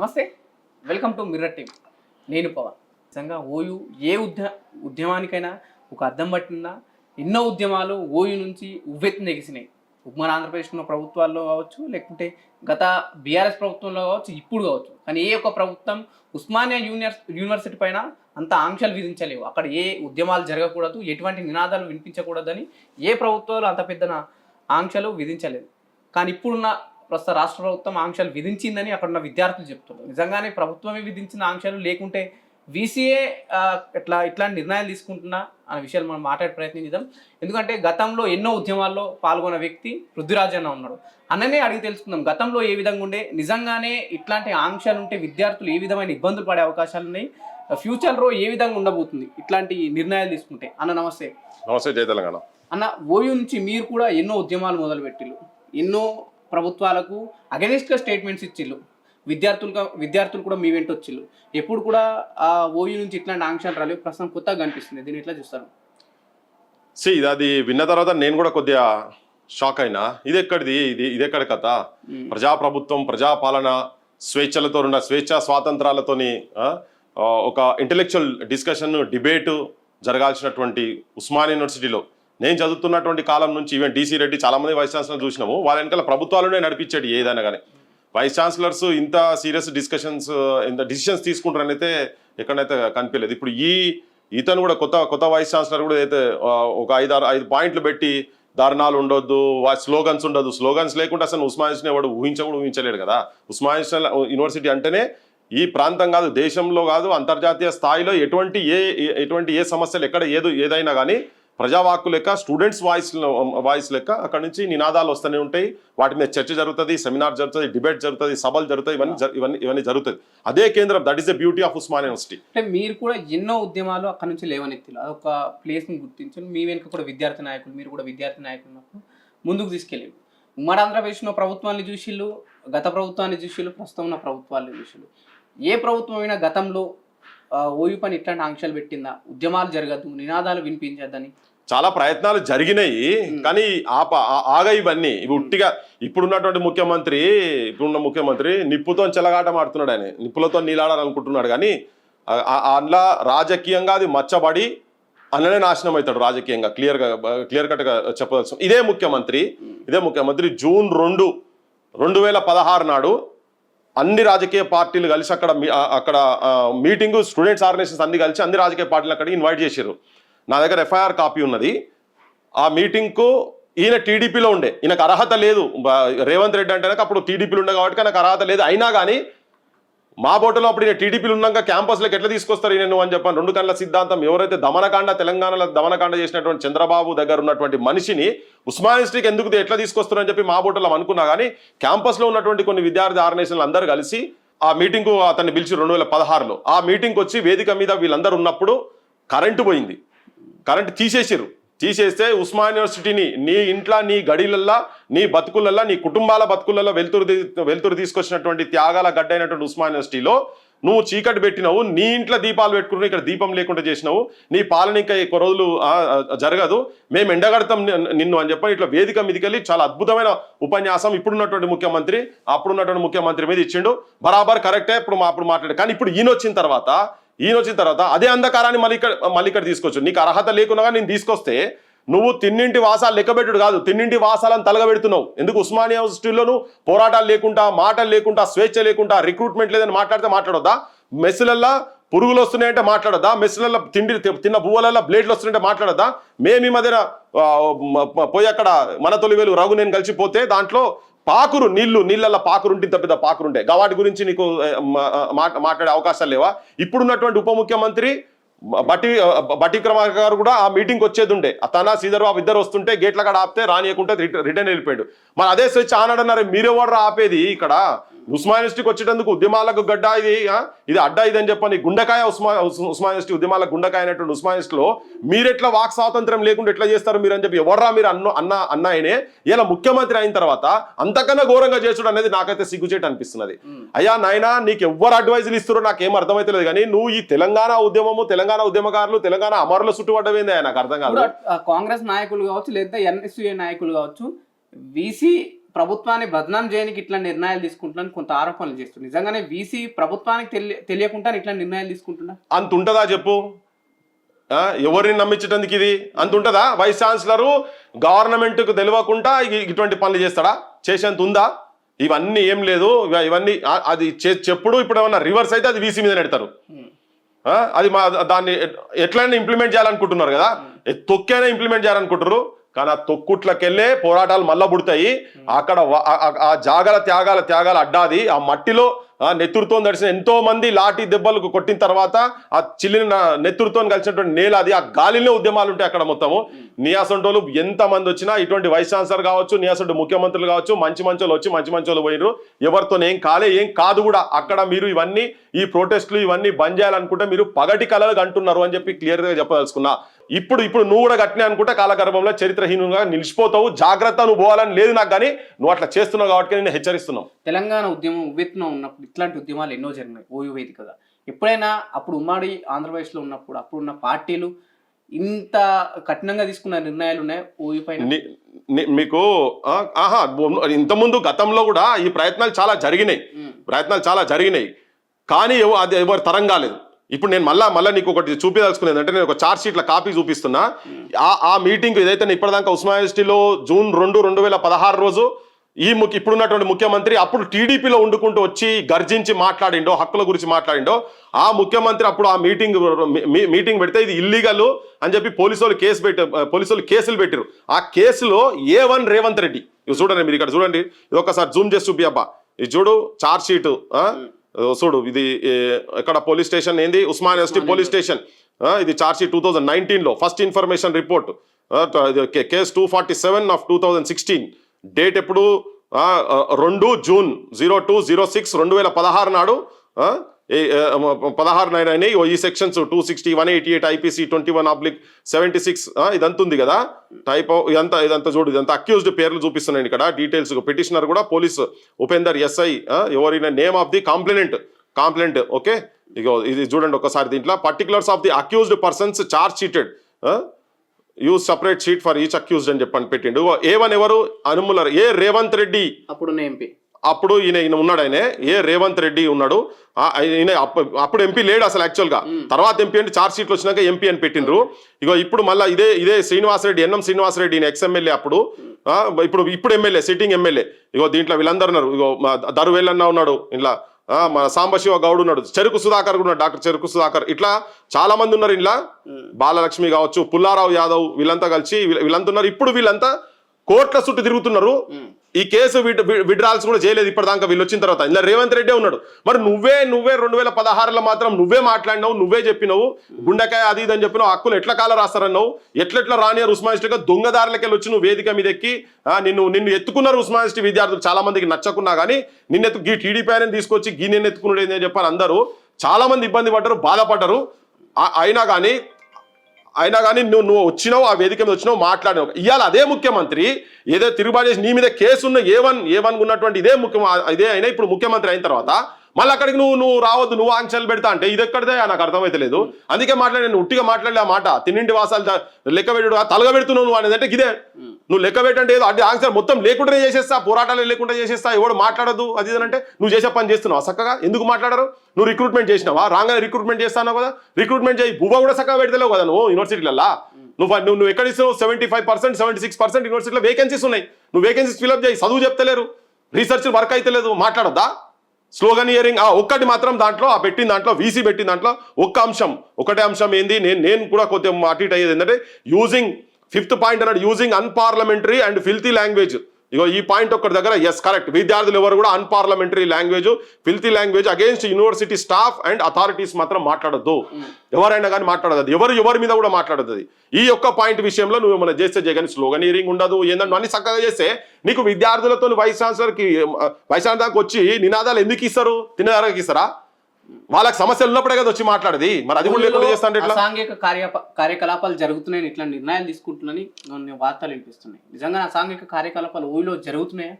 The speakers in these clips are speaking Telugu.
నమస్తే. వెల్కమ్ టు మిర్రర్ టీమ్ నేను పవన్. నిజంగా ఓయు ఏ ఉద్య ఉద్యమానికైనా ఒక అర్థం పట్టిందా? ఎన్నో ఉద్యమాలు ఓయు నుంచి ఉవ్వెత్తున నెగిసినాయి మన ఆంధ్రప్రదేశ్లో ప్రభుత్వాల్లో కావచ్చు లేకుంటే గత బీఆర్ఎస్ ప్రభుత్వంలో కావచ్చు ఇప్పుడు కావచ్చు. కానీ ఏ ఒక్క ప్రభుత్వం ఉస్మానియా యూనివర్స్ యూనివర్సిటీ పైన అంత ఆంక్షలు విధించలేవు. అక్కడ ఏ ఉద్యమాలు జరగకూడదు ఎటువంటి నినాదాలు వినిపించకూడదని ఏ ప్రభుత్వాలు అంత పెద్ద ఆంక్షలు విధించలేదు. కానీ ఇప్పుడున్న ప్రస్తుత రాష్ట్ర ప్రభుత్వం ఆంక్షలు విధించిందని అక్కడ ఉన్న విద్యార్థులు చెప్తున్నారు. నిజంగానే ప్రభుత్వమే విధించిన ఆంక్షలు లేకుంటే వీసీఏ ఇట్లా ఇట్లాంటి నిర్ణయాలు తీసుకుంటున్నా అనే విషయాలు మనం మాట్లాడే ప్రయత్నం చేద్దాం. ఎందుకంటే గతంలో ఎన్నో ఉద్యమాల్లో పాల్గొన్న వ్యక్తి పృథ్వీరాజ్ అన్న ఉన్నాడు. అన్ననే అడిగి తెలుసుకుందాం. గతంలో ఏ విధంగా ఉండే నిజంగానే ఇట్లాంటి ఆంక్షలు ఉంటే విద్యార్థులు ఏ విధమైన ఇబ్బందులు పడే అవకాశాలు ఉన్నాయి? ఫ్యూచర్లో ఏ విధంగా ఉండబోతుంది ఇట్లాంటి నిర్ణయాలు తీసుకుంటే? అన్న నమస్తే. నమస్తే జయ తెలంగాణ. అన్న ఓయూ నుంచి మీరు కూడా ఎన్నో ఉద్యమాలు మొదలుపెట్టిల్లు ఎన్నో ప్రభుత్వాలకు అగెనిస్ట్గా స్టేట్మెంట్స్ ఇచ్చిల్లు విద్యార్థులుగా విద్యార్థులు కూడా మీ వెంట వచ్చిల్లు ఎప్పుడు కూడా ఆ ఓయూ నుంచి ఇట్లాంటి ఆంక్షలు రాలేవు. ప్రస్తుతం కొత్తగా కనిపిస్తుంది. దీన్ని ఎట్లా చూస్తారు? సి ఇది అది విన్న తర్వాత నేను కూడా కొద్దిగా షాక్ అయినా. ఇది ఎక్కడిది ఇది ఇది ఎక్కడ కథ ప్రజాప్రభుత్వం ప్రజాపాలన స్వేచ్ఛలతో ఉన్న స్వేచ్ఛ స్వాతంత్రాలతోని ఒక ఇంటెలెక్చువల్ డిస్కషన్ డిబేటు జరగాల్సినటువంటి ఉస్మాన్ యూనివర్సిటీలో నేను చదువుతున్నటువంటి కాలం నుంచి ఈవెన్ డీసీ రెడ్డి చాలామంది వైస్ ఛాన్సలర్ చూసినాము వాళ్ళ వెనకాల ప్రభుత్వాలనే నడిపించాడు ఏదైనా కానీ. వైస్ ఛాన్సలర్స్ ఇంత సీరియస్ డిస్కషన్స్ ఇంత డిసిషన్స్ తీసుకుంటారని అయితే ఎక్కడైతే కనిపించలేదు. ఇప్పుడు ఈ ఇతను కూడా కొత్త కొత్త వైస్ ఛాన్సలర్ కూడా అయితే ఒక ఐదు ఆరు ఐదు పాయింట్లు పెట్టి ధర్నాలు ఉండొద్దు స్లోగన్స్ ఉండదు స్లోగన్స్ లేకుండా అసలు ఉస్మానియన్ ఎవడు ఊహించ కూడా ఊహించలేడు కదా. ఉస్మానియన్ యూనివర్సిటీ అంటేనే ఈ ప్రాంతం కాదు దేశంలో కాదు అంతర్జాతీయ స్థాయిలో ఎటువంటి ఏ ఏ- ఎటువంటి ఏ సమస్యలు ఎక్కడ ఏదో ఏదైనా కానీ ప్రజావాక్కు లెక్క స్టూడెంట్స్ వాయిస్ వాయిస్ లెక్క అక్కడ నుంచి నినాదాలు వస్తూనే ఉంటాయి. వాటి మీద చర్చ జరుగుతుంది సెమినార్ జరుగుతుంది డిబేట్ జరుగుతుంది సభలు జరుగుతాయి ఇవన్నీ ఇవన్నీ ఇవన్నీ జరుగుతుంది అదే కేంద్రం that is the beauty of Osman university అంటే మీరు కూడా ఎన్నో ఉద్యమాలు అక్కడ నుంచి లేవనెత్తిలు అదొక ప్లేస్ని గుర్తించండి. మీ వెనుక కూడా విద్యార్థి నాయకులు మీరు కూడా విద్యార్థి నాయకులు ముందుకు తీసుకెళ్ళారు. ఉమ్మడి ఆంధ్రప్రదేశ్లో ప్రభుత్వాన్ని చూసిళ్ళు గత ప్రభుత్వాన్ని చూసిళ్ళు ప్రస్తుతం ఉన్న ప్రభుత్వాన్ని చూసిళ్ళు. ఏ ప్రభుత్వం అయినా గతంలో ఓయూ పని ఇట్లాంటి ఆంక్షలు పెట్టిందా? ఉద్యమాలు జరగదు నినాదాలు వినిపించద్దని చాలా ప్రయత్నాలు జరిగినాయి. కానీ ఆప ఆ- ఆగా ఇవన్నీ. ఇవి ఉట్టిగా ఇప్పుడున్నటువంటి ముఖ్యమంత్రి ఇప్పుడున్న ముఖ్యమంత్రి నిప్పుతో చెలగాటం ఆడుతున్నాడు ఆయన. నిప్పులతో నీలాడాలనుకుంటున్నాడు కానీ అందులో రాజకీయంగా అది మచ్చబడి అన్ననే నాశనం అవుతాడు రాజకీయంగా. క్లియర్గా క్లియర్ కట్గా చెప్పవచ్చు ఇదే ముఖ్యమంత్రి ఇదే ముఖ్యమంత్రి జూన్ రెండు రెండు వేల పదహారు నాడు అన్ని రాజకీయ పార్టీలు కలిసి అక్కడ అక్కడ మీటింగ్ స్టూడెంట్స్ ఆర్గనైజేషన్స్ అన్ని కలిసి అన్ని రాజకీయ పార్టీలు అక్కడికి ఇన్వైట్ చేశారు నా దగ్గర ఎఫ్ఐఆర్ కాపీ ఉన్నది. ఆ మీటింగ్కు ఈయన టీడీపీలో ఉండే. ఈయనకు అర్హత లేదు. రేవంత్ రెడ్డి అంటే అప్పుడు టీడీపీలు ఉండే కాబట్టి నాకు అర్హత లేదు. అయినా కానీ మా బోటలో అప్పుడు ఈయన టీడీపీలు ఉన్నాక క్యాంపస్లోకి ఎట్లా తీసుకొస్తారు నేను అని చెప్పాను రెండు కళ్ళ సిద్ధాంతం ఎవరైతే దమనకాండ తెలంగాణలో దమనకాండ చేసినటువంటి చంద్రబాబు దగ్గర ఉన్నటువంటి మనిషిని ఉస్మానిస్ట్రీకి ఎందుకు ఎట్లా తీసుకొస్తారని చెప్పి మా బోటలో అనుకున్నా కానీ క్యాంపస్లో ఉన్నటువంటి కొన్ని విద్యార్థి ఆర్గనైజేషన్లు అందరూ కలిసి ఆ మీటింగ్కు అతన్ని పిలిచి రెండు వేల పదహారులో. ఆ మీటింగ్కి వచ్చి వేదిక మీద వీళ్ళందరూ ఉన్నప్పుడు కరెంటు పోయింది. కరెంట్ తీసేసారు తీసేస్తే ఉస్మాన్ యూనివర్సిటీని నీ ఇంట్లో నీ గడిలల్లా నీ బతుకులల్లా నీ కుటుంబాల బతుకులలో వెలుతురు వెలుతురు తీసుకొచ్చినటువంటి త్యాగాల గడ్డైనటువంటి ఉస్మాన్ యూనివర్సిటీలో నువ్వు చీకటి పెట్టినావు నీ ఇంట్లో దీపాలు పెట్టుకుని ఇక్కడ దీపం లేకుండా చేసినావు నీ పాలన ఇంకా ఎక్కువ రోజులు జరగదు మేము ఎండగడతాం నిన్ను అని చెప్పి ఇట్లా వేదిక మీదకెళ్ళి చాలా అద్భుతమైన ఉపన్యాసం ఇప్పుడున్నటువంటి ముఖ్యమంత్రి అప్పుడున్నటువంటి ముఖ్యమంత్రి మీద ఇచ్చిండు. బరాబర్ కరెక్టే ఇప్పుడు మా అప్పుడు మాట్లాడు. కానీ ఇప్పుడు ఈయన వచ్చిన తర్వాత ఈయన వచ్చిన తర్వాత అదే అంధకారాన్ని మళ్ళీ ఇక్కడ మళ్ళీ ఇక్కడ తీసుకొచ్చు నీకు అర్హత లేకుండా నేను తీసుకొస్తే నువ్వు తిన్నింటి వాసాలు లెక్కబెట్టుడు కాదు. తిన్నింటి వాసాలను తలగబెడుతున్నావు. ఎందుకు ఉస్మానియా యూనివర్సిటీలో పోరాటాలు లేకుండా మాటలు లేకుండా స్వేచ్ఛ లేకుండా రిక్రూట్మెంట్ లేదని మాట్లాడితే మాట్లాడొద్దా? మెస్సులల్లా పురుగులు వస్తున్నాయంటే మాట్లాడదా మెస్సులలో తిండి తిన్న పువ్వులలో బ్లేడ్లు వస్తున్నాయంటే మాట్లాడదా మేము ఈ మధ్యన పోయి అక్కడ మన తొలి వేలు రఘు నేను కలిసిపోతే దాంట్లో పాకురు నీళ్ళు నీళ్ళల్లో పాకురుంటే ఇంత పెద్ద పాకురు వాటి గురించి నీకు మా- మాట్లాడే అవకాశాలు లేవా? ఇప్పుడున్నటువంటి ఉప ముఖ్యమంత్రి బట్టి బట్టి క్రమార్ గారు కూడా ఆ మీటింగ్ వచ్చేది ఉండే తన శ్రీధర్ బాబు ఇద్దరు వస్తుంటే గేట్ల కాడ ఆపితే రానియకుంటే రిటర్న్ వెళ్ళిపోయాడు. మరి అదే స్వచ్ఛ ఆనాడు మీరెవరు ఆపేది ఇక్కడ? ఉస్మాన్ యూనివర్సిటీకి వచ్చేటందుకు ఉద్యమాలకు గడ్డ ఇది? ఇది అడ్డా ఇది అని చెప్పని గుండెకాయ ఉస్మా ఉస్- ఉస్మాన్ యూనివర్సిటీ ఉద్యమాలకు గుండెకాయ అయినటువంటి ఉస్మాన్ యూనివర్సిటీలో మీరెట్లా వాక్ స్వాతంత్రం లేకుండా ఎట్లా చేస్తారు మీరు అని చెప్పి ఎవర్రా మీరు అన్న అన్న అన్నాయనే ఇలా ముఖ్యమంత్రి అయిన తర్వాత అంతకన్నా ఘోరంగా చేసుడు అనేది నాకైతే సిగ్గుచేటు అనిపిస్తున్నది. అయ్యా నాయనా నీకు ఎవ్వరు అడ్వైజులు ఇస్తారో నాకేం అర్థమైతలేదు కానీ నువ్వు ఈ తెలంగాణ ఉద్యమము తెలంగాణ ఉద్యమకారులు తెలంగాణ అమరుల చుట్టుపడ్డవేందే నాకు అర్థం కాదు. కాంగ్రెస్ నాయకులు కావచ్చు లేదా ఎన్ఎస్యుఏ నాయకులు కావచ్చు వీసీ ప్రభుత్వాన్ని బదనాం చేయడానికి ఇట్లా నిర్ణయాలు తీసుకుంటున్నాను కొంత ఆరోపణలు చేస్తుంది నిజంగానే వీసీ ప్రభుత్వానికి తెలియ తెలియకుండా ఇట్లా నిర్ణయాలు తీసుకుంటున్నా? అంత ఉంటుందా చెప్పు ఎవరిని నమ్మించడానికి ఇది? అంత ఉంటుందా వైస్ ఛాన్సలరు గవర్నమెంట్కు తెలియకుండా ఇటువంటి పనులు చేస్తాడా? చేసేంత ఉందా? ఇవన్నీ ఏం లేదు. ఇవ- ఇవన్నీ అది చెప్పుడు ఇప్పుడు ఏమన్నా రివర్స్ అయితే అది వీసీ మీద నెడతారు అది మా దాన్ని ఎట్- ఎట్లయినా ఇంప్లిమెంట్ చేయాలనుకుంటున్నారు కదా? తొక్కైనా ఇంప్లిమెంట్ చేయాలనుకుంటారు కానీ ఆ తొక్కుట్లకెళ్ళే పోరాటాలు మళ్ళా పుడతాయి. అక్కడ ఆ- జాగల త్యాగాల త్యాగాల అడ్డాది. ఆ మట్టిలో ఆ నెత్తురుతో దడిచిన ఎంతో మంది లాఠీ దెబ్బలకు కొట్టిన తర్వాత ఆ చిల్లిన నెత్తురుతో కలిసినటువంటి నేల అది ఆ గాలిలో ఉద్యమాలు ఉంటాయి అక్కడ మొత్తము. నియాసంటోలు ఎంత మంది వచ్చినా ఇటువంటి వైస్ ఛాన్సలర్ కావచ్చు నియాసంటు ముఖ్యమంత్రులు కావచ్చు మంచి మంచోళ్ళు వచ్చి మంచి మంచోళ్ళు పోయినరు ఎవరితో ఏం కాలే ఏం కాదు కూడా. అక్కడ మీరు ఇవన్నీ ఈ ప్రొటెస్ట్లు ఇవన్నీ బంద్ చేయాలనుకుంటే మీరు పగటి కలలు అంటున్నారు అని చెప్పి క్లియర్గా చెప్పదలుచుకున్నా. ఇప్పుడు ఇప్పుడు నువ్వు కూడా గట్టినే అనుకుంటే కాలగర్భంలో చరిత్రహీనంగా నిలిచిపోతావు. జాగ్రత్త నువ్వు పోవాలని లేదు నాకు కానీ. నువ్వు అట్లా చేస్తున్నావు కాబట్టి నేను హెచ్చరిస్తున్నావు. తెలంగాణ ఉద్యమం ఉవ్వెత్తున ఉన్నప్పుడు ఇట్లాంటి ఉద్యమాలు ఎన్నో జరిగినాయి. ఓయూ వేదికగా ఎప్పుడైనా అప్పుడు ఉమ్మడి ఆంధ్రప్రదేశ్లో ఉన్నప్పుడు అప్పుడు ఉన్న పార్టీలు ఇంత కఠినంగా తీసుకున్న నిర్ణయాలు ఉన్నాయి? ఓయూ పైన? ని- ని- మీకు ఆహా ఇంతకుముందు గతంలో కూడా ఈ ప్రయత్నాలు చాలా జరిగినాయి. ప్రయత్నాలు చాలా జరిగినాయి. కానీ అది ఎవరు తరం కాలేదు ఇప్పుడు నేను మళ్ళా మళ్ళీ నీకు ఒకటి చూపించదలుచుకునేది అంటే నేను ఒక చార్జ్ షీట్ల కాపీ చూపిస్తున్నా. ఆ ఆ మీటింగ్ ఏదైతే నేను ఇప్పటిదాకా ఉస్మానియా యూనివర్సిటీలో జూన్ రెండు రెండు వేల పదహారు రోజు ఈ ముఖ్య ఇప్పుడున్నటువంటి ముఖ్యమంత్రి అప్పుడు టీడీపీలో ఉండుకుంటూ వచ్చి గర్జించి మాట్లాడిండో హక్కుల గురించి మాట్లాడిండో ఆ ముఖ్యమంత్రి అప్పుడు ఆ మీటింగ్ మీ- మీటింగ్ పెడితే ఇది ఇల్లీగల్ అని చెప్పి పోలీసులు కేసు పెట్టి పోలీసులు కేసులు పెట్టారు ఆ కేసులో ఏ వన్ రేవంత్ రెడ్డి ఇవి చూడండి మీరు ఇక్కడ చూడండి ఇది ఒకసారి జూమ్ చేసి చూపి అబ్బా. ఇది చూడు చార్జ్ షీట్ చూడు ఇది ఏ, ఎక్కడ పోలీస్ స్టేషన్ ఏంది? Osman university police station. ఇది చార్జ్ షీట్ టూ థౌజండ్ నైన్టీన్లో first information report case two forty seven of two thousand sixteen date ఎప్పుడు? రెండు June zero two zero six రెండు వేల పదహారు నాడు. పదహారు నైన్ అయినాయి. ఓ ఈ sections two sixty one eighty eight IPC twenty one oblique seventy six ఇదంతా ఉంది కదా? టైప్ ఇదంతా ఇదంతా చూడు ఇదంతా అక్యూజ్డ్ పేర్లు చూపిస్తున్నాయి ఇక్కడ. డీటెయిల్స్ పిటిషనర్ కూడా పోలీస్ ఉపేందర్ ఎస్ఐ ఎవరైనా name of the complainant complaint okay? ఇగో ఇది చూడండి ఒకసారి దీంట్లో. Particulars of the accused persons charge sheeted use separate sheet for each accused అని చెప్పని పెట్టిండు. ఏ వన్ ఎవరు? అనుములర్ ఏ రేవంత్ రెడ్డి? అప్పుడు ఎంపీ అప్పుడు ఈయన ఈయన ఉన్నాడు ఆయన. ఏ రేవంత్ రెడ్డి ఉన్నాడు. ఈయన అప్ప- అప్పుడు ఎంపీ లేడు అసలు యాక్చువల్గా. తర్వాత ఎంపీ అంటే చార్జ్ షీట్లు వచ్చినాక ఎంపీ అని పెట్టిండ్రు. ఇగో ఇప్పుడు మళ్ళీ ఇదే ఇదే శ్రీనివాసరెడ్డి ఎన్ఎం శ్రీనివాసరెడ్డి ఈయన ఎక్స్ ఎమ్మెల్యే అప్పుడు. ఇప్పుడు ఇప్పుడు ఎమ్మెల్యే సిట్టింగ్ ఎమ్మెల్యే ఇగో దీంట్లో వీళ్ళందరూ ఉన్నారు. ఇగో దరువేలన్న ఉన్నాడు ఇలా మన సాంబశివ గౌడ్ ఉన్నాడు. చెరుకు సుధాకర్ కూడా ఉన్నాడు డాక్టర్ చెరుకు సుధాకర్. ఇట్లా చాలా మంది ఉన్నారు ఇలా బాలలక్ష్మి కావచ్చు పుల్లారావు యాదవ్ వీళ్ళంతా కలిసి వీళ్ళ- వీళ్ళంతా ఉన్నారు. ఇప్పుడు వీళ్ళంతా కోర్టుల చుట్టూ తిరుగుతున్నారు. ఈ కేసు విడ్రాల్స్ కూడా చేయలేదు ఇప్పటిదాకా వీళ్ళు వచ్చిన తర్వాత. ఇలా రేవంత్ రెడ్డి ఉన్నాడు. మరి నువ్వే నువ్వే రెండు వేల పదహారులో మాత్రం నువ్వే మాట్లాడినావు నువ్వే చెప్పినావు. గుండెకాయ అది ఇది అని చెప్పినావు హక్కులు ఎట్లా కాల రాస్తారన్నావు ఎట్లెట్లా రానియారు ఉస్మానిస్ట్గా దొంగదారులకెళ్ళి వచ్చి నువ్వు వేదిక మీద ఎక్కి నిన్ను నిన్ను ఎత్తుకున్నారు ఉస్మానిస్ట్ విద్యార్థులు. చాలా మందికి నచ్చకున్నా కానీ నిన్నెత్తు గీ టీడీపీ ఆయన తీసుకొచ్చి గీ నేను ఎత్తుకున్నాడు ఏంది అని చెప్పారు అందరూ. చాలా మంది ఇబ్బంది పడ్డారు బాధపడ్డారు. అయినా కానీ అయినా కానీ నువ్వు నువ్వు వచ్చినావు ఆ వేదిక మీద వచ్చినావు మాట్లాడినావు. ఇవాళ అదే ముఖ్యమంత్రి ఏదో తిరుగుబాటు చేసి నీ మీద కేసు ఉన్న ఏ వన్ ఏ వన్ ఉన్నటువంటి ఇదే ముఖ్యం ఇదే అయినా ఇప్పుడు ముఖ్యమంత్రి అయిన తర్వాత మళ్ళీ అక్కడికి నువ్వు నువ్వు రావద్దు నువ్వు ఆంక్షలు పెడతా అంటే ఇది ఎక్కడిదే? నాకు అర్థమైతలేదు. అందుకే మాట్లాడి నేను ఉట్టిగా మాట్లాడలే ఆ మాట. తిన్నింటి వాసాలు లెక్క పెట్టుడు తలగ పెడుతున్నావు నువ్వు అనేది అంటే ఇదే. నువ్వు లెక్క పెట్టంటే ఏదో అంటే ఆంక్షలు మొత్తం లేకుండా చేసేస్తా పోరాటాలు లేకుండా చేసేస్తా ఎవడు మాట్లాడదు అది అంటే నువ్వు చేసే పని చేస్తున్నావు? చక్కగా? ఎందుకు మాట్లాడరు? నువ్వు రిక్రూట్మెంట్ చేసినావా? రాగానే రిక్రూట్మెంట్ చేస్తావు కదా? రిక్రూట్మెంట్ చేయి. బువ్వ కూడా చక్కగా పెడతలేవు కదా నువ్వు యూనివర్సిటీలల్లా నువ్వు నువ్వు నువ్వు ఎక్కడ ఇస్తున్నావు? Seventy five percent seventy six percent యూనివర్సిటీలో వేకెన్సీస్ ఉన్నాయి. నువ్వు వేకెన్సీస్ ఫిల్అప్ చేయి. చదువు చెప్తలేరు. రీసెర్చ్ వర్క్ అయితే లేదు మాట్లాడొద్దా? స్లోగన్ ఇయరింగ్ ఆ ఒక్కటి మాత్రం దాంట్లో ఆ పెట్టిన దాంట్లో వీసీ పెట్టిన దాంట్లో ఒక్క అంశం ఒకటే అంశం ఏంది నేను నేను కూడా కొద్దిగా అటు ఇటు అయ్యేది ఏంటంటే యూజింగ్ ఫిఫ్త్ పాయింట్ అన్నాడు using unparliamentary and filthy language ఇగో ఈ పాయింట్ ఒక్కటి దగ్గర ఎస్ కరెక్ట్ విద్యార్థులు ఎవరు కూడా unparliamentary language filthy language against university staff and authorities మాత్రం మాట్లాడొద్దు. ఎవరైనా కానీ మాట్లాడదు ఎవరు ఎవరి మీద కూడా మాట్లాడదు ఈ యొక్క పాయింట్ విషయంలో నువ్వు ఏమైనా చేస్తే స్లోగన్ ఇయరింగ్ ఉండదు ఏంటంటే అన్ని చక్కగా చేస్తే నీకు విద్యార్థులతో వైస్ ఛాన్సలర్కి వైస్ ఛాన్సలర్కి వచ్చి నినాదాలు ఎందుకు ఇస్తారు? తినేదానికి ఇస్తారా? వాళ్ళకి సమస్యలు ఉన్నప్పుడే కదా వచ్చి మాట్లాడేది. మరి అది కూడా లేకుండా చేస్తా అంటే ఎట్లా? అసాంఘిక కార్య కార్యకలాపాలు జరుగుతున్నాయని ఇట్లా నిర్ణయాలు తీసుకుంటున్నాయని వార్తలు వినిపిస్తున్నాయి. నిజంగా అసాంఘిక కార్యకలాపాలు ఊళ్ళో జరుగుతున్నాయా?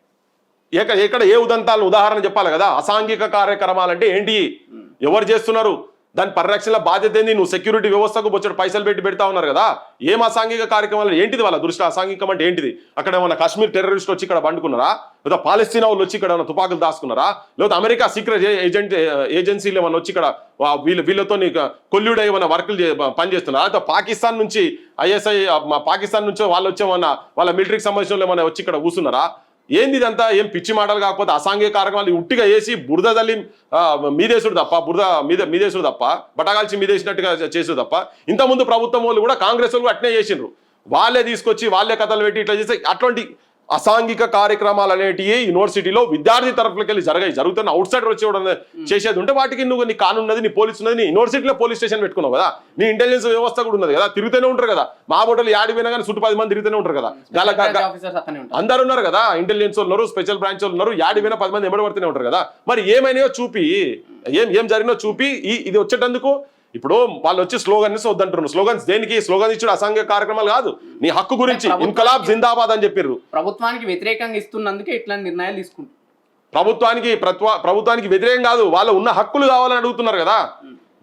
ఎక్కడ ఎక్కడ ఏ ఉదంతాలను ఉదాహరణ చెప్పాలి కదా? అసాంఘిక కార్యక్రమాలు అంటే ఏంటి ఎవరు చేస్తున్నారు? దాని పరిరక్షణ బాధ్యత ఏంది? నువ్వు సెక్యూరిటీ వ్యవస్థకు బొచ్చడు పైసలు పెట్టి పెడతా ఉన్నారు కదా. ఏం అసాంఘిక కార్యక్రమాలు ఏంటిది వాళ్ళ దృష్టి? అసాంఘికం అంటే ఏంటిది? అక్కడ ఏమన్నా కాశ్మీర్ టెర్రరిస్ట్ వచ్చి ఇక్కడ పండుకున్నారా? లేదా పాలస్తీనా వాళ్ళు వచ్చి ఇక్కడ తుపాకులు దాచుకున్నారా? లేదా అమెరికా సీక్రెట్ ఏజెంట్ ఏజెన్సీలు ఏమన్నా వచ్చి ఇక్కడ వీళ్ళ వీళ్ళతో కొల్లుడై ఏమైనా వర్కులు పనిచేస్తున్నారా? లేదా పాకిస్తాన్ నుంచి ఐఎస్ఐ పాకిస్తాన్ నుంచి వాళ్ళు వచ్చేమన్నా వాళ్ళ మిలిటరీకి సంబంధించిన ఏమైనా వచ్చి ఇక్కడ కూర్చున్నారా? ఏంది ఇదంతా ఏం పిచ్చి మాటలు కాకపోతే అసాంఘిక కార్యక్రమాలు ఉట్టిగా వేసి బురద తల్లి మీదేశుడు తప్ప బురద మీద మీదేశుడు తప్ప బటగాల్చి మీదేసినట్టుగా చేసుడు తప్ప ఇంతకుముందు ప్రభుత్వం వాళ్ళు కూడా కాంగ్రెస్ వాళ్ళు అట్నే చేసిండ్రు. వాళ్ళే తీసుకొచ్చి వాళ్ళే కథలు పెట్టి ఇట్లా చేస్తే అటువంటి అసాంఘిక కార్యక్రమాలు అనేటివి యూనివర్సిటీలో విద్యార్థి తరఫులకి వెళ్ళి జరగాయి. జరుగుతున్న అవుట్ సైడర్ వచ్చి చేసేది ఉంటే వాటికి నువ్వు నీ కానున్నది నీ పోలీసు ఉన్నది నీ యూనివర్సిటీలో పోలీస్ స్టేషన్ పెట్టుకున్నావు కదా. నీ ఇంటెలిజెన్స్ వ్యవస్థ కూడా ఉన్నది కదా. తిరుగుతూనే ఉంటారు కదా. మా బోటలు యాడి పోయినా కానీ చుట్టూ పది మంది తిరుగుతూనే ఉంటారు కదా. అందరు ఉన్నారు కదా. ఇంటెలిజెన్స్ వాళ్ళు ఉన్నారు స్పెషల్ బ్రాంచ్ వాళ్ళు ఉన్నారు. యాడి పోయినా పది మంది ఎంబడి పడుతూనే ఉంటారు కదా. మరి ఏమైనాయో చూపి ఏం ఏం జరిగినో చూపి ఈ ఇది వచ్చేటందుకు ఇప్పుడు వాళ్ళు వచ్చి స్లోగన్స్ వద్దంటున్నారు స్లోగన్స్ దేనికి? స్లోగన్ ఇచ్చిన అసాంఘిక కార్యక్రమాలు కాదు. నీ హక్కు గురించి ఇన్కలాబ్ జిందాబాద్ అని చెప్పారు ప్రభుత్వానికి వ్యతిరేకంగా ఇస్తున్నందుకే ఇట్లాంటి నిర్ణయాలు తీసుకుంటారు. ప్రభుత్వానికి ప్రభుత్వానికి వ్యతిరేకం కాదు. వాళ్ళ ఉన్న హక్కులు కావాలని అడుగుతున్నారు కదా.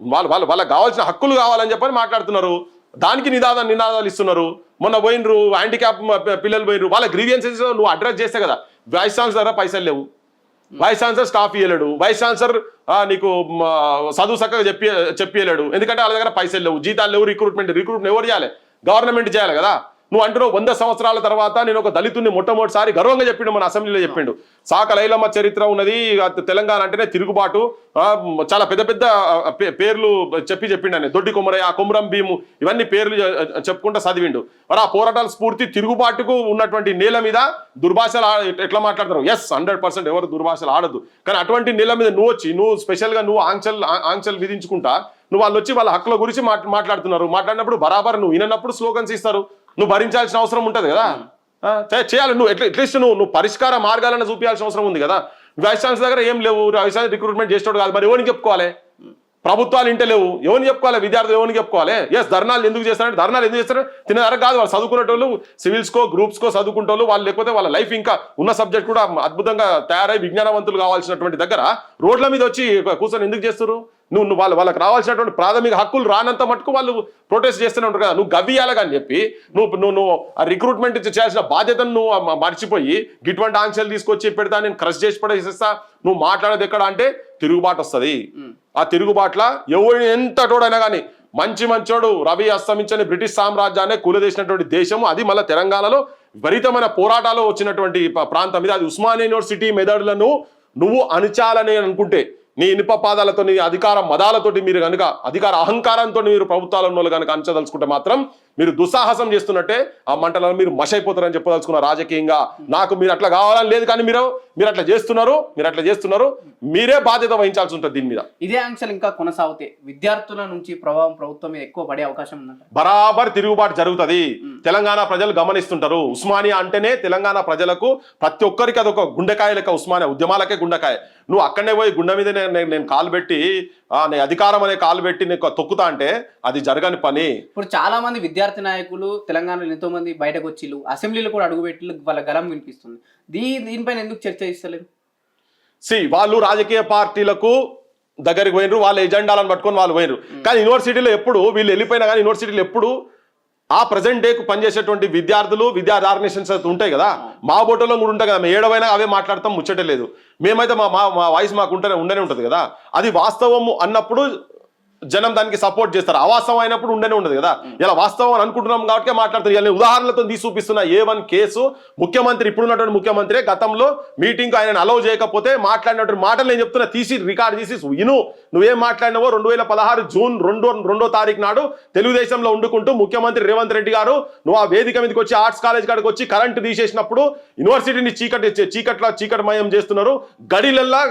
వాళ్ళు వాళ్ళు వాళ్ళకి కావాల్సిన హక్కులు కావాలని చెప్పని మాట్లాడుతున్నారు. దానికి నిదాన నినాదాలు ఇస్తున్నారు. మొన్న పోయినరు హ్యాండిక్యాప్ పిల్లలు పోయినరు. వాళ్ళ గ్రీవియన్సెస్ నువ్వు అడ్రస్ చేస్తే కదా. వైస్ ఛాన్సలర్ పైసలు లేవు. వైస్ ఛాన్సలర్ స్టాఫ్ ఇవ్వలేడు వైస్ ఛాన్సలర్ నీకు చదువు చక్కగా చెప్పి చెప్పలేడు ఎందుకంటే వాళ్ళ దగ్గర పైసలు లేవు. జీతాలు లేవు రిక్రూట్మెంట్ రిక్రూట్మెంట్ ఎవరు చేయాలి? గవర్నమెంట్ చేయాలి కదా. నువ్వు అంటున్నావు వంద సంవత్సరాల తర్వాత నేను ఒక దళితుని మొట్టమొదటిసారి గర్వంగా చెప్పిండు మన అసెంబ్లీలో చెప్పిండు. సాక లైలమ్మ చరిత్ర ఉన్నది తెలంగాణ అంటేనే తిరుగుబాటు. చాలా పెద్ద పెద్ద పేర్లు చెప్పి చెప్పిండు ఆయన. దొడ్డి కొమరయ్య కొమరం భీము ఇవన్నీ పేర్లు చెప్పుకుంటూ చెప్పుకుంటా చదివిండు. మరి ఆ పోరాటాల స్ఫూర్తి తిరుగుబాటుకు ఉన్నటువంటి నేల మీద దుర్భాషలు ఎట్లా మాట్లాడతారు? ఎస్ హండ్రెడ్ పర్సెంట్ ఎవరు దుర్భాషలు ఆడదు. కానీ అటువంటి నేల మీద నువ్వు వచ్చి నువ్వు స్పెషల్గా నువ్వు ఆంక్షలు ఆ- ఆంక్షలు విధించుకుంటా నువ్వు వాళ్ళు వచ్చి వాళ్ళ హక్కుల గురించి మాట్లాడుతున్నారు. మాట్లాడినప్పుడు బరాబర్ నువ్వు వినప్పుడు స్లోగన్స్ ఇస్తారు. నువ్వు భరించాల్సిన అవసరం ఉంటుంది కదా? చేయాలి. నువ్వు ఎట్లా అట్లీస్ట్ నువ్వు నువ్వు పరిష్కార మార్గాలను చూపించాల్సిన అవసరం ఉంది కదా? వైస్ ఛాన్స్ దగ్గర ఏం లేవు. వైస్ ఛాన్స్ రిక్రూట్మెంట్ చేసేవాడు కాదు. మరి ఎవరికి చెప్పుకోవాలి? ప్రభుత్వాలు ఇంటే లేవు. ఎవరిని చెప్పుకోవాలి? విద్యార్థులు ఎవరిని చెప్పుకోవాలి? ఎస్ ధర్నాలు ఎందుకు చేస్తారంటే ధర్నాలు ఎందుకు చేస్తారు తినేదారు కాదు. వాళ్ళు చదువుకునేటోళ్ళు సివిల్స్కో గ్రూప్స్కో చదువుకుంటోళ్ళు వాళ్ళు లేకపోతే వాళ్ళ లైఫ్ ఇంకా ఉన్న సబ్జెక్ట్ కూడా అద్భుతంగా తయారై విజ్ఞానవంతులు కావాల్సినటువంటి దగ్గర రోడ్ల మీద వచ్చి కూర్చొని ఎందుకు చేస్తారు నువ్వు నువ్వు వాళ్ళ వాళ్ళకి రావాల్సినటువంటి ప్రాథమిక హక్కులు రానంత మటుకు వాళ్ళు ప్రొటెస్ట్ చేస్తూనే ఉంటారు కదా. నువ్వు గవ్వియాలని అని చెప్పి నువ్వు నువ్వు నువ్వు ఆ రిక్రూట్మెంట్ చేయాల్సిన బాధ్యతను నువ్వు మర్చిపోయి గిటువంటి ఆంక్షలు తీసుకొచ్చి పెడతా నేను క్రష్ చేసి పడేసేస్తా నువ్వు మాట్లాడేది ఎక్కడ అంటే తిరుగుబాటు వస్తుంది. ఆ తిరుగుబాట్ల ఎవడు ఎంత తోడైనా కానీ మంచి మంచోడు రవి అస్తమించని బ్రిటిష్ సామ్రాజ్యాన్ని కూలదేసినటువంటి దేశము అది మళ్ళీ తెలంగాణలో విపరీతమైన పోరాటాలు వచ్చినటువంటి ప్రాంతం ఇది. అది ఉస్మానియా యూనివర్సిటీ మెదడులను నువ్వు అణిచాలని అనుకుంటే నీ ఇనుప పాదాలతో నీ అధికార మదాలతోటి మీరు కనుక అధికార అహంకారంతో మీరు ప్రభుత్వాలలో కనుక అంచదలుచుకుంటే మాత్రం మీరు దుస్సాహసం చేస్తున్నట్టే ఆ మంటలను మీరు మషైపోతారని చెప్పదలుచుకున్న రాజకీయంగా. నాకు మీరు అట్లా కావాలని లేదు కానీ మీరు మీరు అట్లా చేస్తున్నారు మీరు అట్లా చేస్తున్నారు. మీరే బాధ్యత వహించాల్సి ఉంటుంది దీని మీద. ఇదే ఆంక్షలు ఇంకా కొనసాగితే విద్యార్థుల నుంచి ప్రభావం ప్రభుత్వం మీద ఎక్కువ పడే అవకాశం బరాబర్ తిరుగుబాటు జరుగుతుంది. తెలంగాణ ప్రజలు గమనిస్తుంటారు. ఉస్మానియా అంటేనే తెలంగాణ ప్రజలకు ప్రతి ఒక్కరికి అదొక గుండెకాయ లెక్క ఉస్మానియా ఉద్యమాలకే గుండెకాయ. నువ్వు అక్కడనే పోయి గుండె మీద నేను- నేను నేను కాలు పెట్టి అధికారం అనే కాలు పెట్టి నీకు తొక్కుతా అంటే అది జరగని పని. ఇప్పుడు చాలా మంది విద్యార్థి నాయకులు తెలంగాణలో ఎంతో మంది బయటకు వచ్చిళ్ళు అసెంబ్లీలో కూడా అడుగుపెట్టి వాళ్ళ గలం వినిపిస్తుంది. దీ దీనిపైన ఎందుకు చర్చ ఇస్తలేదు సి వాళ్ళు రాజకీయ పార్టీలకు దగ్గరికి పోయినరు వాళ్ళ ఎజెండాలను పట్టుకొని వాళ్ళు పోయినరు. కానీ యూనివర్సిటీలో ఎప్పుడు వీళ్ళు వెళ్ళిపోయినా కానీ యూనివర్సిటీలో ఎప్పుడు ఆ ప్రజెంట్ డేకు పనిచేసేటువంటి విద్యార్థులు విద్యార్థి ఆర్గనైజేషన్స్ అయితే ఉంటాయి కదా. మా బోటోలో కూడా ఉంటాయి కదా మేము ఏడవైనా అవే మాట్లాడతాం ముచ్చటే లేదు. మేమైతే మా మా మా వాయిస్ మాకు ఉంటేనే ఉండనే ఉంటుంది కదా. అది వాస్తవము అన్నప్పుడు జనం దానికి సపోర్ట్ చేస్తారు. అవాస్తవం అయినప్పుడు ఉండనే ఉండదు కదా. ఇలా వాస్తవం అని అనుకుంటున్నాం కాబట్టి మాట్లాడుతారు ఇలా ఉదాహరణలతో తీసి చూపిస్తున్న ఏ వన్ కేసు ముఖ్యమంత్రి ఇప్పుడున్నటువంటి ముఖ్యమంత్రి గతంలో మీటింగ్ ఆయన అలౌ చేయకపోతే మాట్లాడినటువంటి మాటలు నేను చెప్తున్నా తీసి రికార్డ్ తీసి విను. నువ్వేం మాట్లాడినావో రెండు వేల పదహారు జూన్ రెండో రెండో తారీఖు నాడు తెలుగుదేశంలో ఉండుకుంటూ ముఖ్యమంత్రి రేవంత్ రెడ్డి గారు నువ్వు ఆ వేదిక మీదకి వచ్చి ఆర్ట్స్ కాలేజ్ కాడికి వచ్చి కరెంటు తీసేసినప్పుడు యూనివర్సిటీని చీకటి చీకట్ల చీకటమయం చేస్తున్నారు. గడిలల్లా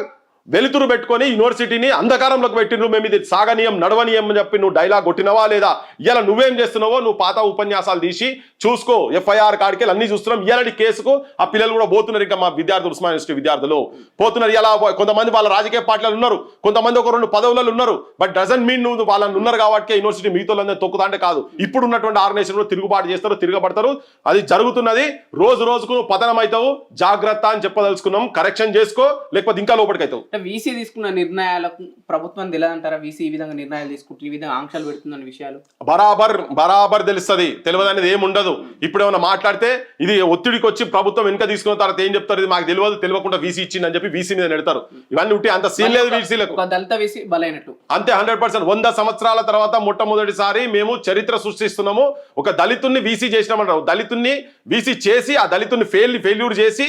వెలుతురు పెట్టుకొని యూనివర్సిటీని అంధకారంలోకి పెట్టిండ్రు. మేము ఇది సాగనీయం నడవనీయం అని చెప్పి నువ్వు డైలాగ్ కొట్టినవా లేదా? ఇలా నువ్వేం చేస్తున్నావో నువ్వు పాత ఉపన్యాసాలు తీసి చూసుకో. ఎఫ్ఐఆర్ కాడికెళ్ళి అన్ని చూస్తున్నాం. ఇలాంటి కేసుకు ఆ పిల్లలు కూడా పోతున్నారు ఇంకా మా విద్యార్థులు ఉస్మాన్ యూనివర్సిటీ విద్యార్థులు. పోతున్నారు. ఇలా కొంతమంది వాళ్ళ రాజకీయ పార్టీలు ఉన్నారు. కొంతమంది ఒక రెండు పదవులలో ఉన్నారు. బట్ డజన్ మీన్ నువ్వు వాళ్ళని ఉన్నారు కాబట్టి యూనివర్సిటీ మిగతాలందరూ తొక్కుతాంటే కాదు. ఇప్పుడు ఉన్నటువంటి ఆర్గనైజేషన్ తిరుగుబాటు చేస్తారు తిరగబడతారు. అది జరుగుతున్నది. రోజు రోజుకు నువ్వు పతనం అవుతావు జాగ్రత్త అని చెప్పదలుచుకున్నాం. కరెక్షన్ చేసుకో. లేకపోతే ఇంకా లోపలికి అవుతావు అంటే వీసీ తీసుకున్న నిర్ణయాలకు ప్రభుత్వం తెలియదంటారా? వీసీ ఈ విధంగా నిర్ణయాలు తీసుకుంటుంది ఈ విధంగా ఆంక్షలు పెడుతుందన్న విషయాలు? బరాబర్ బరాబర్ తెలుస్తుంది. తెలియదు అనేది ఏమి ఉండదు ఇప్పుడు ఏమైనా మాట్లాడితే ఇది ఒత్తిడికి వచ్చి ప్రభుత్వం వెనుక తీసుకున్న తర్వాత ఏం చెప్తారు? ఇది మాకు తెలియదు తెలియకుండా వీసీ ఇచ్చిందని చెప్పి వీసీ మీద నెడతారు. ఇవన్నీ ఉంటే అంత సీన్ లేదు వీసీలకు దళిత వీసీ బలైనట్టు. అంతే హండ్రెడ్ పర్సెంట్. వంద సంవత్సరాల తర్వాత మొట్టమొదటిసారి మేము చరిత్ర సృష్టిస్తున్నాము. ఒక దళితుల్ని వీసీ చేసినామంటారు. దళితుల్ని వీసీ చేసి ఆ దళితుల్ని ఫెయిల్ ఫెయిల్యూర్ చేసి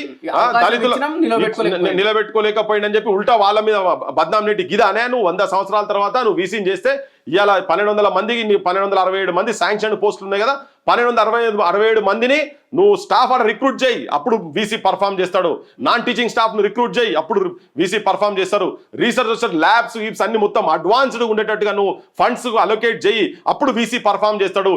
దళితుల. నిలబెట్టుకోలేకపోయిందని చెప్పి ఉల్టా వాళ్ళ మీద బద్నాం నెట్టి గిదానే నువ్వు వంద సంవత్సరాల తర్వాత నువ్వు వీసీని చేస్తే ఇవాళ పన్నెండు వందల మందికి నీ పన్నెండు వందల అరవై ఏడు మంది శాంక్షన్ పోస్టులు ఉన్నాయి కదా పన్నెండు వందల అరవై ఐదు అరవై ఏడు మందిని నువ్వు స్టాఫ్ ఆడ రిక్రూట్ చేయి. అప్పుడు వీసీ పర్ఫామ్ చేస్తాడు. నాన్ టీచింగ్ స్టాఫ్ను రిక్రూట్ చేయి. అప్పుడు వీసీ పర్ఫామ్ చేస్తారు. రీసెర్చ్ ల్యాబ్స్ వీప్స్ అన్ని మొత్తం అడ్వాన్స్డ్ ఉండేటట్టుగా నువ్వు ఫండ్స్ అలొకేట్ చేయి. అప్పుడు వీసీ పర్ఫామ్ చేస్తాడు.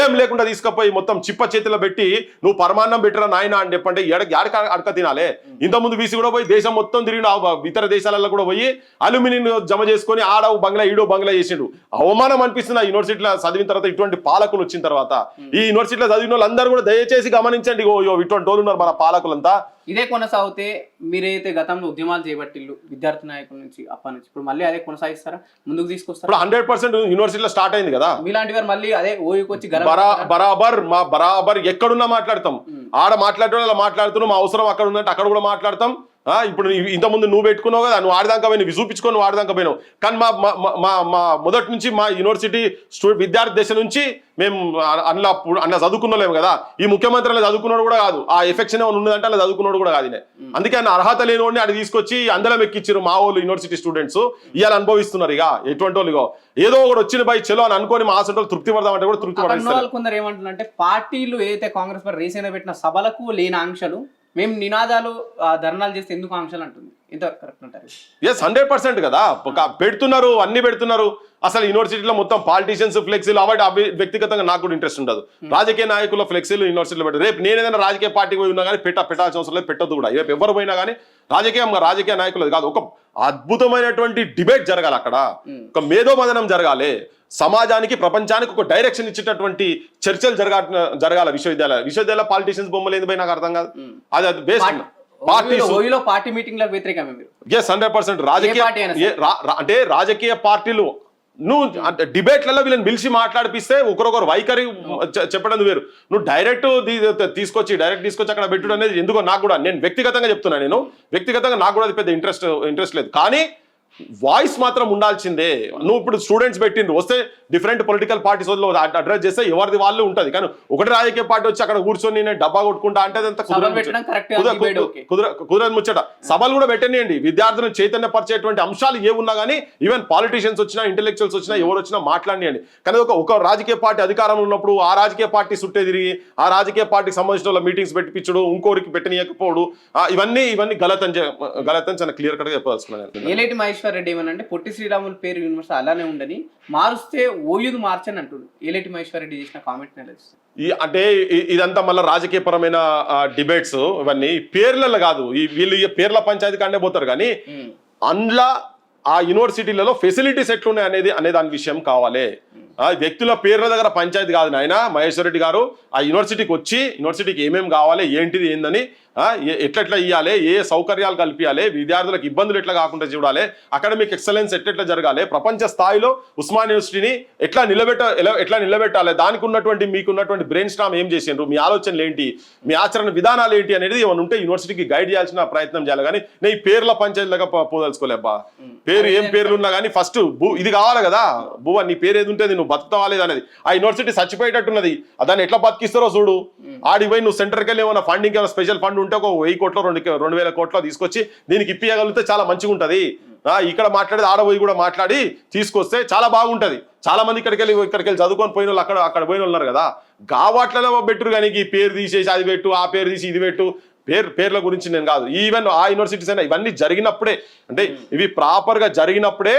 ఏం లేకుండా తీసుకుపోయి మొత్తం చిప్ప చేతిలో పెట్టి నువ్వు పరమాన్నం పెట్టరా నాయన అని చెప్పంటే ఎడకి ఎడక అడక తినాలే. ఇంతకుముందు వీసీ కూడా పోయి దేశం మొత్తం తిరిగిన ఇతర దేశాలలో కూడా పోయి అల్యూమినియం జమ చేసుకొని ఆడవు బంగ్లా ఈడో బంగ్లా చేసిండు. అవమానం అనిపిస్తుంది ఆ యూనివర్సిటీలో చదివిన తర్వాత ఇటువంటి పాలకులు వచ్చిన తర్వాత. ఈ యూనివర్సిటీలో చదివిన వాళ్ళందరూ కూడా దయచేసి గమనించండి. ఓ ఇటువంటి వాళ్ళు ఉన్నారు మన పాలకులంతా. ఇదే కొనసాగితే మీరైతే గతంలో ఉద్యమాలు చేపట్టిల్లు విద్యార్థి నాయకుల నుంచి అప్పటి నుంచి. ఇప్పుడు మళ్ళీ అదే కొనసాగిస్తారా? ముందుకు తీసుకొస్తారా? హండ్రెడ్ పర్సెంట్ యూనివర్సిటీలో స్టార్ట్ అయింది కదా. మీలాంటి వారు మళ్ళీ అదే ఓయుకి వచ్చి గల బరా బరాబర్ మా బరాబర్ ఎక్కడున్నా మాట్లాడతాం. ఆడ మాట్లాడటం అలా మాట్లాడుతున్నాం మా అవసరం అక్కడ ఉందంటే అక్కడ కూడా మాట్లాడతాం. ఇప్పుడు ఇంతకుముందు నువ్వు పెట్టుకున్నావు కదా నువ్వు ఆడదాకా పోయినావు చూపించుకొని ఆడదాకా పోయినావు. కానీ మా మా- మా- మొదటి నుంచి మా యూనివర్సిటీ స్టూ విద్యార్థి దశ నుంచి మేము అందులో అందులో చదువుకున్నలేము కదా. ఈ ముఖ్యమంత్రి అలా చదువుకున్నాడు కూడా కాదు. ఆ ఎఫెక్షన్ ఏమైనా ఉన్నదంటే అలా చదువుకున్నాడు కూడా కాదు. అందుకే ఆయన అర్హత లేనివాడిని అది తీసుకొచ్చి అందరం ఎక్కిచ్చారు మా వాళ్ళు యూనివర్సిటీ స్టూడెంట్స్. ఇవాళ అనుభవిస్తున్నారు ఇక ఎటువంటి వాళ్ళు ఇగో. ఏదో ఒకటి వచ్చిన బై చెలో అని అనుకొని మా ఆసంటో తృప్తి పడదామంటే కూడా తృప్తి వాళ్ళు కొందరు ఏమంటున్నారంటే పార్టీలు ఏదైతే కాంగ్రెస్ పార్టీ రీసెంట్ పెట్టిన సభలకు లేని ఆంక్షలు మేము నినాదాలు ధర్నాలు చేస్తే ఎందుకు ఆంక్షలు అంటుంది? ఎంత కరెక్ట్ అంటారు ఎస్ హండ్రెడ్ పర్సెంట్ కదా. ఒక పెడుతున్నారు అన్ని పెడుతున్నారు. అసలు యూనివర్సిటీలో మొత్తం పాలిటీషియన్స్ ఫ్లెక్సీలు అవార్డు అవి వ్యక్తిగతంగా నాకు కూడా ఇంట్రెస్ట్ ఉండదు. రాజకీయ నాయకుల ఫ్లెక్సీలు యూనివర్సిటీలో పెట్టారు రేపు నేను ఏదైనా రాజకీయ పార్టీకి పోయి ఉన్నా కానీ పెట్ట పెట్టాల్సిన అవసరం లేదు పెట్టద్దు కూడా. రేపు ఎవరు పోయినా కానీ రాజకీయం రాజకీయ నాయకులు కాదు. ఒక అద్భుతమైనటువంటి డిబేట్ జరగాలి అక్కడ. ఒక మేధోమదనం జరగాలి. సమాజానికి ప్రపంచానికి ఒక డైరెక్షన్ ఇచ్చేటటువంటి చర్చలు జరగా జరగాల విశ్వవిద్యాలయ. విశ్వవిద్యాలయ పాలిటీషియన్స్ బొమ్మలు ఏంది నాకు అర్థం కాదు. అది అది ఓయిలో పార్టీ ఎస్ హండ్రెడ్ పర్సెంట్ రాజకీయ అంటే రాజకీయ పార్టీలు నువ్వు అంటే డిబేట్లలో వీళ్ళని పిలిచి మాట్లాడిపిస్తే ఒకరొకరు వైఖరి చెప్పడం వేరు. నువ్వు డైరెక్ట్ తీసుకొచ్చి డైరెక్ట్ తీసుకొచ్చి అక్కడ పెట్టుడు అనేది ఎందుకో నాకు కూడా నేను వ్యక్తిగతంగా చెప్తున్నా నేను. వ్యక్తిగతంగా నాకు కూడా అది పెద్ద ఇంట్రెస్ట్ ఇంట్రెస్ట్ లేదు. కానీ వాయిస్ మాత్రం ఉండాల్సిందే. నువ్వు ఇప్పుడు స్టూడెంట్స్ పెట్టిండ్రు వస్తే డిఫరెంట్ పొలిటికల్ పార్టీస్ అడ్రస్ చేస్తే ఎవరిది వాళ్ళు ఉంటది. కానీ ఒకటి రాజకీయ పార్టీ వచ్చి అక్కడ కూర్చొని నేను డబ్బా కొట్టుకుంటా అంటే అదంతా సభలు కుదరదు పెట్టడం కరెక్ట్ కుదర- డిబేట్ కుదర- ఓకే కుదర- కుదరదు ముచ్చట. సభలు కూడా పెట్టనియండి. విద్యార్థులను చైతన్యపరిచేటువంటి అంశాలు ఏ ఉన్నా కానీ ఈవెన్ పాలిటీషియన్స్ వచ్చినా ఇంటెలెక్చువల్స్ వచ్చినా ఎవరు వచ్చినా మాట్లాడియండి కానీ ఒక ఒక రాజకీయ పార్టీ అధికారంలో ఉన్నప్పుడు ఆ రాజకీయ పార్టీ సుట్టే తిరిగి ఆ రాజకీయ పార్టీకి సంబంధించిన వాళ్ళ మీటింగ్స్ పెట్టిపించడు ఇంకోరికి పెట్టనీయకపోవడు ఇవన్నీ ఇవన్నీ గలతని చె- గలతని చాలా క్లియర్ కట్గా చెప్పదలుచుకున్నాను ఏలేటి మహేశ్వర్ రెడ్డి ఏమనంటే పొట్టి శ్రీరాములు పేరు యూనివర్సిటీ అలానే ఉండని మారుస్తే ఓయుదు మార్చని అంటుండు. ఏలేటి మహేశ్వర్ రెడ్డి చేసిన కామెంట్ ఈ అంటే ఇదంతా మళ్ళీ రాజకీయపరమైన డిబేట్స్ ఇవన్నీ పేర్లలో కాదు. ఈ వీళ్ళు పేర్ల పంచాయతీ కాడే పోతారు కానీ అందులో ఆ యూనివర్సిటీలలో ఫెసిలిటీస్ ఎట్లున్నాయి అనేది అనే దాని విషయం కావాలి. వ్యక్తుల పేర్ల దగ్గర పంచాయతీ కాదు నాయన మహేశ్వర్ రెడ్డి గారు. ఆ యూనివర్సిటీకి వచ్చి యూనివర్సిటీకి ఏమేమి కావాలి ఏంటిది ఏందని ఎట్లెట్లా ఇవ్వాలి ఏ సౌకర్యాలు కల్పించాలి విద్యార్థులకు ఇబ్బందులు ఎట్లా కాకుండా చూడాలి అకాడమిక్ ఎక్సలెన్స్ ఎట్లెట్లా జరగాలి ప్రపంచ స్థాయిలో ఉస్మాన్ యూనివర్సిటీని ఎట్లా నిలబెట్ట ఎట్లా నిలబెట్టాలి దానికి ఉన్నటువంటి మీకు ఉన్నటువంటి బ్రెయిన్ స్టామ్ ఏం చేసిండ్రు మీ ఆలోచనలు ఏంటి మీ ఆచరణ విధానాలు ఏంటి అనేది ఏమైనా ఉంటే యూనివర్సిటీకి గైడ్ చేయాల్సిన ప్రయత్నం చేయాలి. కానీ నేను ఈ పేర్ల పంచాయతీలుగా పోదలుచుకోలేబ్బా. పేరు ఏం పేర్లు ఉన్నా కానీ ఫస్ట్ భూ ఇది కావాలి కదా. భూవా నీ పేరు ఏది ఉంటుంది నువ్వు బతుకుతావా లేదా అనేది ఆ యూనివర్సిటీ చచ్చిపోయేటట్టున్నది. దాన్ని ఎట్లా బతికిస్తారో చూడు. ఆడిపోయి నువ్వు సెంటర్కి వెళ్ళి ఏమైనా ఫండింగ్ ఏమైనా స్పెషల్ ఫండ్ ఉంటే ఒక వెయ్యి కోట్లో రెండు రెండు వేల కోట్లో తీసుకొచ్చి దీనికి ఇప్పియగలిగితే చాలా మంచిగా ఉంటుంది. ఇక్కడ మాట్లాడేది ఆడబోయి కూడా మాట్లాడి తీసుకొస్తే చాలా బాగుంటది. చాలా మంది ఇక్కడికి వెళ్ళి ఇక్కడికి వెళ్ళి చదువుకొని పోయిన వాళ్ళు అక్కడ అక్కడ పోయిన ఉన్నారు కదా. గావాట్లలో పెట్టురు కానీ ఈ పేరు తీసేసి అది పెట్టు ఆ పేరు తీసి ఇది పెట్టు. పేరు పేర్ల గురించి నేను కాదు. ఈవెన్ ఆ యూనివర్సిటీస్ అయినా ఇవన్నీ జరిగినప్పుడే అంటే ఇవి ప్రాపర్గా జరిగినప్పుడే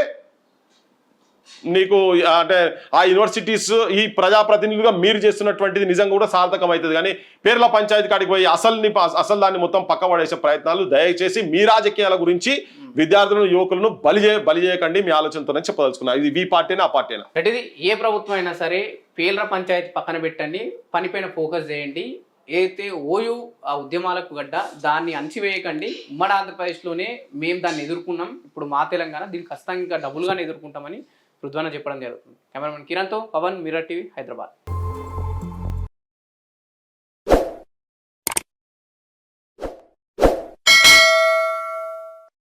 నీకు అంటే ఆ యూనివర్సిటీస్ ఈ ప్రజాప్రతినిధులుగా మీరు చేస్తున్నటువంటిది నిజంగా కూడా సార్థకం అవుతుంది కానీ పేర్ల పంచాయతీ కాడికి పోయి అసలు అసలు దాన్ని మొత్తం పక్క పడేసే ప్రయత్నాలు దయచేసి మీ రాజకీయాల గురించి విద్యార్థులను యువకులను బలి చే బలి చేయకండి. మీ ఆలోచనతోనే చెప్పదలుచుకున్నా. ఇది మీ పార్టీనా ఆ పార్టీనా? అంటే ఇది ఏ ప్రభుత్వం అయినా సరే పేర్ల పంచాయతీ పక్కన పెట్టండి పనిపైన ఫోకస్ చేయండి. ఏదైతే ఓయూ ఆ ఉద్యమాలకు గడ్డ దాన్ని అణచివేయకండి. ఉమ్మడి ఆంధ్రప్రదేశ్లోనే మేము దాన్ని ఎదుర్కొన్నాం. ఇప్పుడు మా తెలంగాణ దీన్ని ఖచ్చితంగా డబుల్గానే ఎదుర్కొంటామని రుద్వాన చెప్పడం జరుగుతుంది కెమెరామెన్ కిరణ్తో పవన్ మిర్రర్ టీవీ హైదరాబాద్.